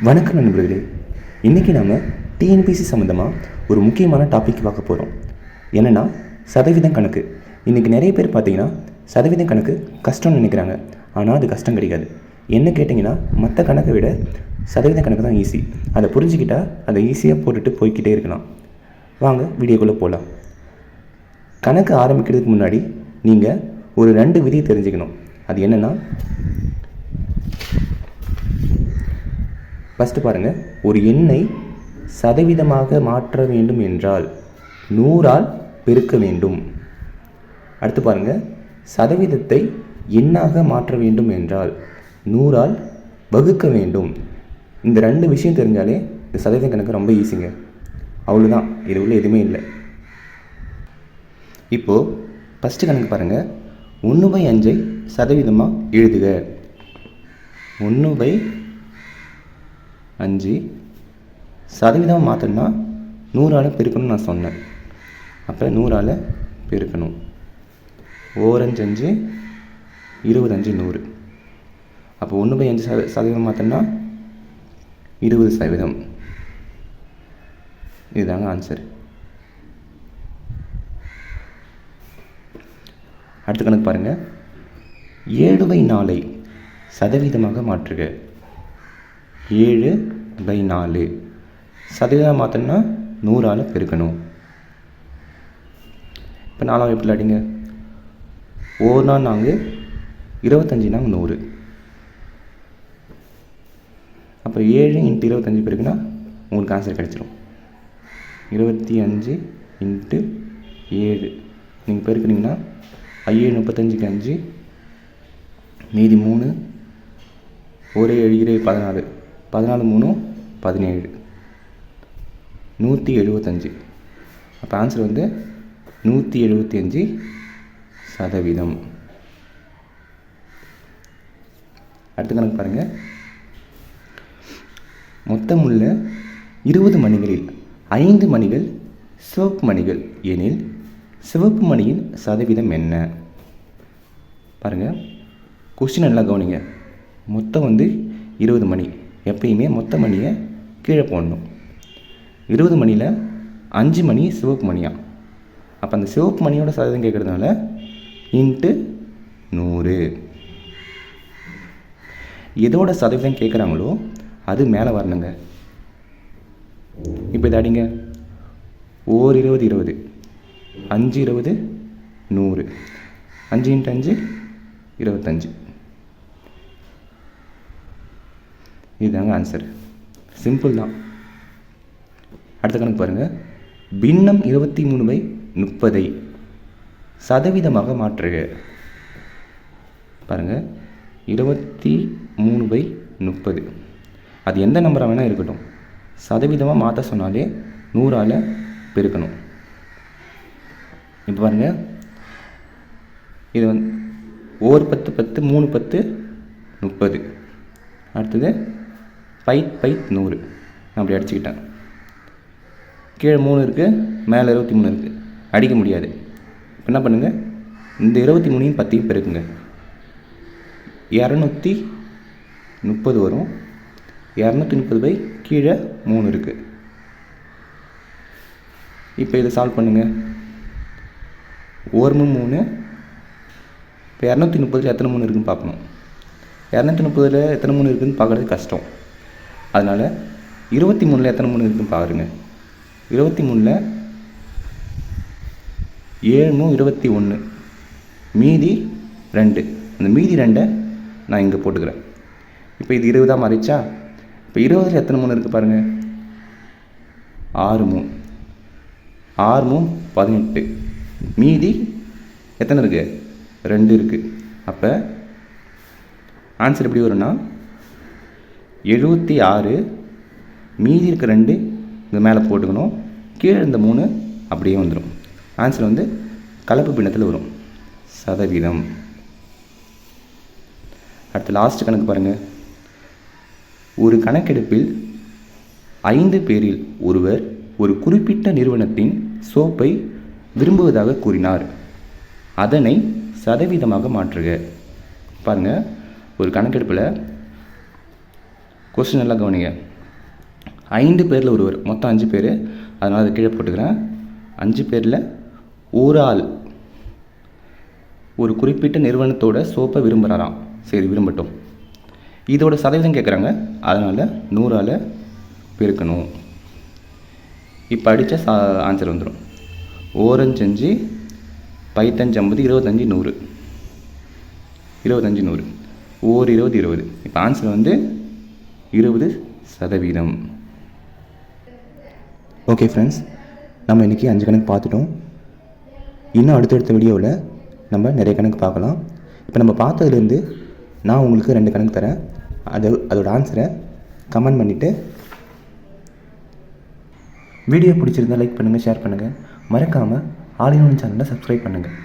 வணக்கம் நண்பர்களே. இன்றைக்கி நாம் டிஎன்பிசி சம்மந்தமாக ஒரு முக்கியமான டாபிக் பார்க்க போகிறோம் என்னென்னா சதவீதம் கணக்கு. இன்றைக்கி நிறைய பேர் பார்த்தீங்கன்னா சதவீதம் கணக்கு கஷ்டம்னு நினைக்கிறாங்க. ஆனால் அது கஷ்டம் கிடையாது. என்ன கேட்டிங்கன்னா மற்ற கணக்கை விட சதவீத கணக்கு தான் ஈஸி அதை புரிஞ்சுக்கிட்டா அதை ஈஸியாக போட்டுட்டு போய்க்கிட்டே இருக்கலாம். வாங்க வீடியோக்குள்ளே போகலாம் கணக்கு ஆரம்பிக்கிறதுக்கு முன்னாடி நீங்கள் ஒரு ரெண்டு விதியை தெரிஞ்சுக்கணும். அது என்னென்னா ஃபஸ்ட்டு பாருங்கள் ஒரு எண்ணை சதவீதமாக மாற்ற வேண்டும் என்றால் நூறால் பெருக்க வேண்டும். அடுத்து பாருங்கள் சதவீதத்தை எண்ணாக மாற்ற வேண்டும் என்றால் நூறால் வகுக்க வேண்டும். இந்த ரெண்டு விஷயம் தெரிஞ்சாலே இந்த சதவீத கணக்கு ரொம்ப ஈஸிங்க அவ்வளோதான் இது உள்ள எதுவுமே இல்லை. இப்போது ஃபஸ்ட்டு கணக்கு பாருங்கள் ஒன்று பை அஞ்சை சதவீதமாக எழுதுக. ஒன்று பை அஞ்சு. சதவீதம் மாற்றணும்னா நூறால் பெருக்கணும்னு நான் சொன்னேன். அப்போ நூறால் பெருக்கணும். ஓரஞ்சு அஞ்சு இருபது அஞ்சு நூறு. அப்போ ஒன்று பை அஞ்சு சத சதவீதம் மாற்றினா இருபது சதவீதம். இதுதாங்க ஆன்சர் அடுத்த கணக்கு பாருங்கள் ஏழு பை நாளை சதவீதமாக மாற்றுக. ஏழு பை நாலு. சதவீதம் மாற்றணும்னா நூறால் பெருக்கணும். இப்போ நாலாவது எப்படி அடிங்க? ஒரு நாள் நாங்கள் இருபத்தஞ்சி நாங்கள் நூறு. அப்போ ஏழு இன்ட்டு இருபத்தஞ்சி பெருக்குன்னா உங்களுக்கு ஆன்சர் கிடச்சிரும். இருபத்தி அஞ்சு இன்ட்டு ஏழு. நீங்கள் பெருக்குனீங்கன்னா ஏழு முப்பத்தஞ்சுக்கு அஞ்சு மீதி மூணு ஒரு ஏழு பதினாறு. பதினாலு மூணு பதினேழு. நூற்றி எழுபத்தஞ்சு அப்போ ஆன்சர் வந்து நூற்றி எழுபத்தி அஞ்சு சதவீதம். அடுத்த கணக்கு பாருங்கள் மொத்தம் உள்ள இருபது மணிகளில் ஐந்து மணிகள் சிவப்பு மணிகள் எனில் சிவப்பு மணியின் சதவீதம் என்ன? பாருங்கள் கொஸ்டின் நல்லா கவனிங்க. மொத்தம் வந்து இருபது மணி. எப்பயுமே மொத்த மணியை கீழே போடணும். இருபது மணியில் அஞ்சு மணி சிவப்பு மணியாக அப்போ அந்த சிவப்பு மணியோட சதவீதம் கேட்குறதுனால இன்ட்டு நூறு. எதோட சதவீதம் கேட்குறாங்களோ அது மேலே வரணுங்க. இப்போ இதை அடிங்க. ஓர் இருபது இருபது. அஞ்சு இருபது நூறு. அஞ்சு இன்ட்டு அஞ்சு இருபத்தஞ்சு. இதுதாங்க ஆன்சர் சிம்பிள் தான். அடுத்த கணக்கு பாருங்கள் பின்னம் இருபத்தி மூணு பை முப்பதை சதவீதமாக மாற்றுக. பாருங்கள் இருபத்தி மூணு பை முப்பது. அது எந்த நம்பராக வேணால் இருக்கட்டும். சதவீதமாக மாற்ற சொன்னாலே நூறால் பெருக்கணும். இப்போ பாருங்கள் இது வந்து ஓர் பத்து பத்து மூணு பத்து முப்பது. அடுத்தது பை பை நூறு. நான் அப்படி அடிச்சுக்கிட்டேன். கீழே மூணு இருக்குது மேலே இருபத்தி மூணு இருக்குது அடிக்க முடியாது. இப்போ என்ன பண்ணுங்கள் இந்த இருபத்தி மூணையும் பத்தையும் பெருக்குங்க. இரநூத்தி முப்பது வரும். இரநூத்தி முப்பது பை கீழே மூணு இருக்குது இப்போ இதை சால்வ் பண்ணுங்கள் ஒரு மூணு. இப்போ இரநூத்தி முப்பதில் எத்தனை மூணு இருக்குன்னு பார்க்கணும். இரநூத்தி முப்பதில் எத்தனை மூணு இருக்குதுன்னு பார்க்குறது கஷ்டம். அதனால் இருபத்தி மூணில் எத்தனை மூணு இருக்குன்னு பாருங்கள் இருபத்தி மூணில் ஏழு இருபத்தி ஒன்று மீதி ரெண்டு. அந்த மீதி ரெண்டை நான் இங்கே போட்டுக்கிறேன். இப்போ இது இருபதாக மாறிச்சா இப்போ இருபதில் எத்தனை மூணு இருக்குது பாருங்கள் ஆறு மூணு. ஆறு மூணு பதினெட்டு. மீதி எத்தனை இருக்குது ரெண்டு இருக்குது அப்போ ஆன்சர் எப்படி வரும்னா எழுபத்தி ஆறு மீதி இருக்க ரெண்டு இங்கே மேலே போட்டுக்கணும். கீழே இருந்த மூணு அப்படியே வந்துடும் ஆன்சர் வந்து கலப்பு பின்னத்தில் வரும். சதவீதம். அடுத்து லாஸ்ட் கணக்கு பாருங்கள் ஒரு கணக்கெடுப்பில் ஐந்து பேரில் ஒருவர் ஒரு குறிப்பிட்ட நிறுவனத்தின் சோப்பை விரும்புவதாக கூறினார். அதனை சதவீதமாக மாற்றுக. பாருங்கள் ஒரு கணக்கெடுப்பில் கொஸ்டின் நல்லா கவனிங்க. ஐந்து பேரில் ஒருவர் மொத்தம் அஞ்சு பேர். அதனால் அதை கீழே போட்டுக்கிறேன். அஞ்சு பேரில் ஒரு ஆள் ஒரு குறிப்பிட்ட நிறுவனத்தோட சோப்பை விரும்புகிறாராம் சரி விரும்பட்டும். இதோட சதவீதம் கேட்குறாங்க அதனால் நூறால் பெருக்கணும். இப்போ அடித்த சா ஆன்சர் வந்துடும் ஓரஞ்சஞ்சு பைத்தஞ்சு ஐம்பது இருபத்தஞ்சி நூறு. இருபத்தஞ்சி நூறு. ஓர் இருபது இருபது. இப்போ ஆன்சர் வந்து இருபது சதவீதம். ஓகே ஃப்ரெண்ட்ஸ் நம்ம இன்றைக்கி அஞ்சு கணக்கு பார்த்துட்டோம். இன்னும் அடுத்தடுத்த வீடியோவில் நம்ம நிறைய கணக்கு பார்க்கலாம். இப்போ நம்ம பார்த்ததுலேருந்து நான் உங்களுக்கு ரெண்டு கணக்கு தரேன். அது அதோட ஆன்சரை கமெண்ட் பண்ணிவிட்டு வீடியோ பிடிச்சிருந்தா லைக் பண்ணுங்கள் ஷேர் பண்ணுங்கள் மறக்காமல் ஆலினோன் சேனலை சப்ஸ்கிரைப் பண்ணுங்கள்